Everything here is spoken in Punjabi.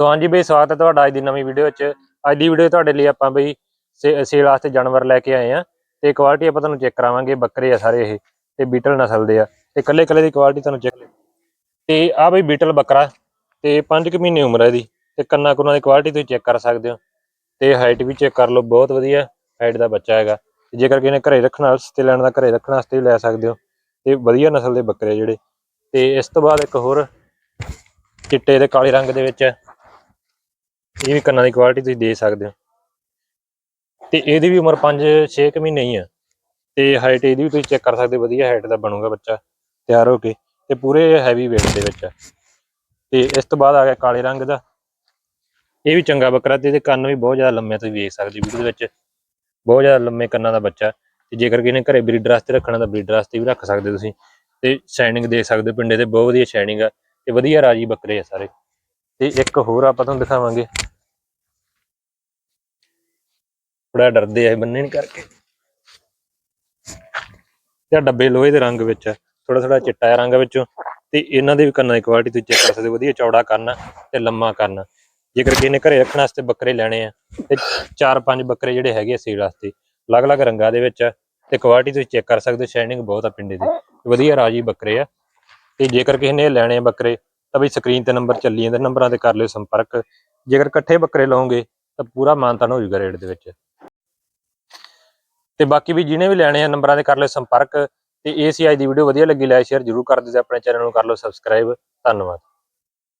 ਸੋ ਹਾਂਜੀ ਬਈ, ਸਵਾਗਤ ਹੈ ਤੁਹਾਡਾ ਅੱਜ ਦੀ ਨਵੀਂ ਵੀਡੀਓ ਵਿੱਚ। ਅੱਜ ਦੀ ਵੀਡੀਓ ਤੁਹਾਡੇ ਲਈ ਆਪਾਂ ਬਈ ਸੇ- ਸੇਲ ਵਾਸਤੇ ਜਾਨਵਰ ਲੈ ਕੇ ਆਏ ਆ ਤੇ ਕੁਆਲਿਟੀ ਆਪਾਂ ਤੁਹਾਨੂੰ ਚੈੱਕ ਕਰਾਵਾਂਗੇ, ਬੱਕਰੇ ਆ ਸਾਰੇ ਇਹ ਤੇ ਬੀਟਲ ਨਸਲ ਦੇ ਆ। ਤੇ ਕੱਲੇ ਕੱਲੇ ਦੀ ਕੁਆਲਿਟੀ ਤੁਹਾਨੂੰ ਚੈੱਕ ਤੇ ਆ ਬਈ ਬੀਟਲ ਬੱਕਰਾ ਤੇ 5 ਕੁ ਮਹੀਨੇ ਉਮਰ ਹੈ ਇਹਦੀ ਤੇ ਕੰਨਾਂ ਕੁੰਨਾਂ ਦੀ ਕੁਆਲਿਟੀ ਤੁਸੀਂ ਚੈੱਕ ਕਰ ਸਕਦੇ ਹੋ। ਤੇ ਹਾਈਟ ਵੀ ਚੈੱਕ ਕਰ ਲਓ, ਬਹੁਤ ਵਧੀਆ ਹਾਈਟ ਦਾ ਬੱਚਾ ਹੈਗਾ। ਤੇ ਜੇਕਰ ਕਿਸੇ ਨੇ ਘਰੇ ਰੱਖਣ ਵਾਸਤੇ ਲੈਣ ਦਾ ਘਰੇ ਰੱਖਣ ਵਾਸਤੇ ਵੀ ਲੈ ਸਕਦੇ ਹੋ। ਤੇ ਵਧੀਆ ਨਸਲ ਦੇ ਬੱਕਰੇ ਜਿਹੜੇ। ਤੇ ਇਸ ਤੋਂ ਬਾਅਦ ਇੱਕ ਹੋਰ ਚਿੱਟੇ ਤੇ ਕਾਲੇ ਰੰਗ ਦੇ ਵਿੱਚ ਹੈ ਇਹ ਵੀ ਕੰਨਾਂ ਦੀ ਕੁਆਲਿਟੀ ਤੁਸੀਂ ਦੇ ਸਕਦੇ ਹੋ। ਤੇ ਇਹਦੀ ਵੀ ਉਮਰ 5-6 ਕੁ ਮਹੀਨੇ ਹੀ ਆ। ਤੇ ਹਾਈਟ ਇਹਦੀ ਵੀ ਤੁਸੀਂ ਚੈੱਕ ਕਰ ਸਕਦੇ ਹੋ, ਵਧੀਆ ਹਾਈਟ ਦਾ ਬਣੂਗਾ ਬੱਚਾ ਤਿਆਰ ਹੋ ਕੇ ਤੇ ਪੂਰੇ ਹੈਵੀ weight ਦੇ ਵਿੱਚ ਤੇ ਇਸ ਤੋਂ ਬਾਅਦ ਆ ਗਿਆ ਕਾਲੇ ਰੰਗ ਦਾ। ਇਹ ਵੀ ਚੰਗਾ ਬੱਕਰਾ ਤੇ ਇਹਦੇ ਕੰਨ ਵੀ ਬਹੁਤ ਜ਼ਿਆਦਾ ਲੰਮੇ ਤੁਸੀਂ ਵੇਖ ਸਕਦੇ ਹੋ ਵੀਡੀਓ ਦੇ ਵਿੱਚ। ਬਹੁਤ ਜ਼ਿਆਦਾ ਲੰਮੇ ਕੰਨਾਂ ਦਾ ਬੱਚਾ। ਤੇ ਜੇਕਰ ਕਿਸੇ ਨੇ ਘਰੇ ਬਰੀਡਰ ਵਾਸਤੇ ਰੱਖਣਾ ਤਾਂ ਬਰੀਡਰ ਵਾਸਤੇ ਵੀ ਰੱਖ ਸਕਦੇ ਹੋ ਤੁਸੀਂ। ਤੇ ਸ਼ਾਈਨਿੰਗ ਦੇ ਸਕਦੇ ਹੋ ਪਿੰਡੇ ਤੇ ਬਹੁਤ ਵਧੀਆ ਸ਼ਾਈਨਿੰਗ ਆ। ਤੇ ਵਧੀਆ ਰਾਜੀ ਬੱਕਰੇ ਆ ਸਾਰੇ। ਤੇ ਇੱਕ ਹੋਰ ਆਪਾਂ ਤੁਹਾਨੂੰ ਦਿਖਾਵਾਂਗੇ। ਥੋੜਾ ਡਰਦੇ ਆ ਬੰਨੇ ਨਹੀਂ ਕਰਕੇ। ਤੇ ਡੱਬੇ ਲੋਹੇ ਦੇ ਰੰਗ ਵਿੱਚ ਥੋੜਾ ਥੋੜਾ ਚਿੱਟਾ ਜਿਹਾ ਰੰਗ ਵਿੱਚੋਂ। ਤੇ ਇਹਨਾਂ ਦੇ ਵੀ ਕੰਨਾਂ ਦੀ ਕੁਆਲਿਟੀ ਤੁਸੀਂ ਚੈੱਕ ਕਰ ਸਕਦੇ ਹੋ, ਵਧੀਆ ਚੌੜਾ ਕੰਨ ਤੇ ਲੰਮਾ ਕੰਨ ਜੇਕਰ ਕਿਸੇ ਨੇ ਘਰੇ ਰੱਖਣ ਵਾਸਤੇ ਬੱਕਰੇ ਲੈਣੇ ਆ, ਤੇ ਚਾਰ ਪੰਜ ਬੱਕਰੇ ਜਿਹੜੇ ਹੈਗੇ ਆ ਸੇਲ ਵਾਸਤੇ, ਅਲੱਗ-ਅਲੱਗ ਰੰਗਾਂ ਦੇ ਵਿੱਚ ਆ, ਤੇ ਕੁਆਲਿਟੀ ਤੁਸੀਂ ਚੈੱਕ ਕਰ ਸਕਦੇ ਹੋ ਸ਼ਾਈਨਿੰਗ ਬਹੁਤ ਆ ਪਿੰਡੇ ਦੀ। ਵਧੀਆ ਰਾਜੀ ਬੱਕਰੇ ਆ। ਤੇ ਜੇਕਰ ਕਿਸੇ ਨੇ ਲੈਣੇ ਆ ਬੱਕਰੇ, ਤਾਂ ਵੀ ਸਕਰੀਨ ਤੇ ਨੰਬਰ ਚੱਲੀ ਜਾਂਦੇ, ਨੰਬਰਾਂ ਤੇ ਕਰ ਲਿਓ ਸੰਪਰਕ। ਜੇਕਰ ਇਕੱਠੇ ਬੱਕਰੇ ਲਓਗੇ, ਤਾਂ ਪੂਰਾ ਮਾਨਤਾਨ ਹੋ ਜਾਊਗਾ ਰੇਟ ਦੇ ਵਿੱਚ। ਤੇ ਬਾਕੀ ਵੀ ਜਿਹਨੇ ਵੀ ਲੈਣੇ ਆ ਨੰਬਰਾਂ ਤੇ ਕਰ ਲਿਓ ਸੰਪਰਕ ਤੇ ਇਹ ਸੀ ਅੱਜ ਦੀ ਵੀਡੀਓ ਵਧੀਆ ਲੱਗੀ ਲਾਈਕ ਸ਼ੇਅਰ ਜਰੂਰ ਕਰ ਦਿਓ ਤੇ ਆਪਣੇ ਚੈਨਲ ਨੂੰ ਕਰ ਲਓ ਸਬਸਕ੍ਰਾਈਬ ਧੰਨਵਾਦ।